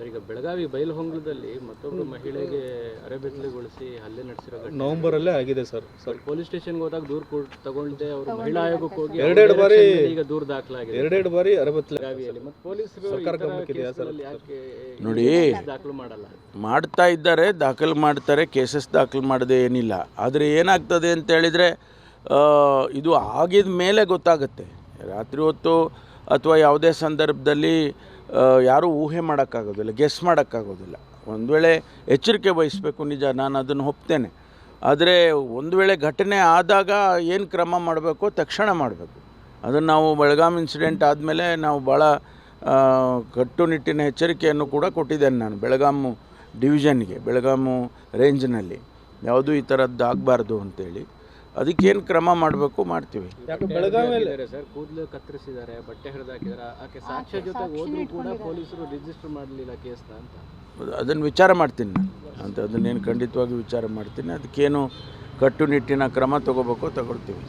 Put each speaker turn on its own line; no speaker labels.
Sir ಈಗ ಬೆಳಗಾವಿ ಬೈಲಹೊಂಗಲದಲ್ಲಿ ಮತ್ತೊಬ್ಬರು ಮಹಿಳೆಗೆ ಅರೆಬೆತ್ತಲೆಗೊಳಿಸಿ ಹಲ್ಲೆ ನಡೆಸಿರೋ ಘಟನೆ.
ನವೆಂಬರಲ್ಲೇ ಆಗಿದೆ ಸರ್ ಸರ್.
ಪೊಲೀಸ್ ಸ್ಟೇಷನ್ಗೆ ಹೋದಾಗ ದೂರ ಕೊಟ್ಟು ತಗೊಂಡೆ ಅವರು ಮಹಿಳಾ ಆಯೋಗಕ್ಕೆ ಹೋಗಿ
ಎರಡೆರಡು ಬಾರಿ-
ಈಗ ದೂರ ದಾಖಲಾಗಿದೆ.
ಎರಡೆರಡು ಬಾರಿ ಅರೆಬೆತ್ತಲೆಗಾವಿಯಲ್ಲಿ
ಬೆಳಗಾವಿಯಲ್ಲಿ ಮತ್ತೆ ಪೊಲೀಸರು
ಸರ್ಕಾರ ಗಮನಕ್ಕಿದೆಯಾ ಸರ್?
ಯಾಕೆ
ನೋಡಿ.
ದಾಖಲು ಮಾಡಲ್ಲ?
ಮಾಡ್ತಾ ಇದ್ದಾರೆ ದಾಖಲು ಮಾಡ್ತಾರೆ ಕೇಸಸ್ ದಾಖಲು ಮಾಡದೆ ಏನಿಲ್ಲ. ಆದರೆ ಏನಾಗ್ತದೆ ಅಂತ ಹೇಳಿದರೆ ಇದು ಆಗಿದ ಮೇಲೆ ಗೊತ್ತಾಗುತ್ತೆ. ರಾತ್ರಿ ಹೊತ್ತು ಅಥವಾ ಯಾವುದೇ ಸಂದರ್ಭದಲ್ಲಿ ಯಾರೂ ಊಹೆ ಮಾಡೋಕ್ಕಾಗೋದಿಲ್ಲ, ಗೆಸ್ ಮಾಡೋಕ್ಕಾಗೋದಿಲ್ಲ. ಒಂದು ವೇಳೆ ಎಚ್ಚರಿಕೆ ವಹಿಸಬೇಕು, ನಿಜ ನಾನು ಅದನ್ನು ಒಪ್ತೇನೆ. ಆದರೆ ಒಂದು ವೇಳೆ ಘಟನೆ ಆದಾಗ ಏನು ಕ್ರಮ ಮಾಡಬೇಕು ತಕ್ಷಣ ಮಾಡಬೇಕು. ಅದನ್ನು ನಾವು ಬೆಳಗಾಂ ಇನ್ಸಿಡೆಂಟ್ ಆದಮೇಲೆ ನಾವು ಭಾಳ ಕಟ್ಟುನಿಟ್ಟಿನ ಎಚ್ಚರಿಕೆಯನ್ನು ಕೂಡ ಕೊಟ್ಟಿದ್ದೇನೆ ನಾನು ಬೆಳಗಾಮು ಡಿವಿಷನ್ಗೆ ಬೆಳಗಾಮು ರೇಂಜ್ನಲ್ಲಿ ಯಾವುದೂ ಈ ಥರದ್ದು ಆಗಬಾರ್ದು ಅಂತೇಳಿ. ಅದಕ್ಕೇನು ಕ್ರಮ ಮಾಡಬೇಕು ಮಾಡ್ತೀವಿ.
ಸರ್? ಕೂದಲು ಕತ್ತರಿಸಿದ್ದಾರೆ ಬಟ್ಟೆ ಹಿಡಿದಾಕಿದಾರೆ ಹಾಕಿದ್ದಾರೆ. ಆಕೆ ಸಾಕ್ಷ್ಯ ಜೊತೆ ಹೋದ್ರು ಕೂಡ ಪೊಲೀಸರು ರಿಜಿಸ್ಟರ್ ಮಾಡಲಿಲ್ಲ ಕೇಸ್ನ ಅಂತ.
ಅದನ್ನು ವಿಚಾರ ಮಾಡ್ತೀನಿ ನಾನು. ಅಂತ ಅದನ್ನೇನು ಖಂಡಿತವಾಗಿ ವಿಚಾರ ಮಾಡ್ತೀನಿ. ಅದಕ್ಕೇನು ಕಟ್ಟುನಿಟ್ಟಿನ ಕ್ರಮ ತಗೋಬೇಕು ತಗೊಳ್ತೀವಿ.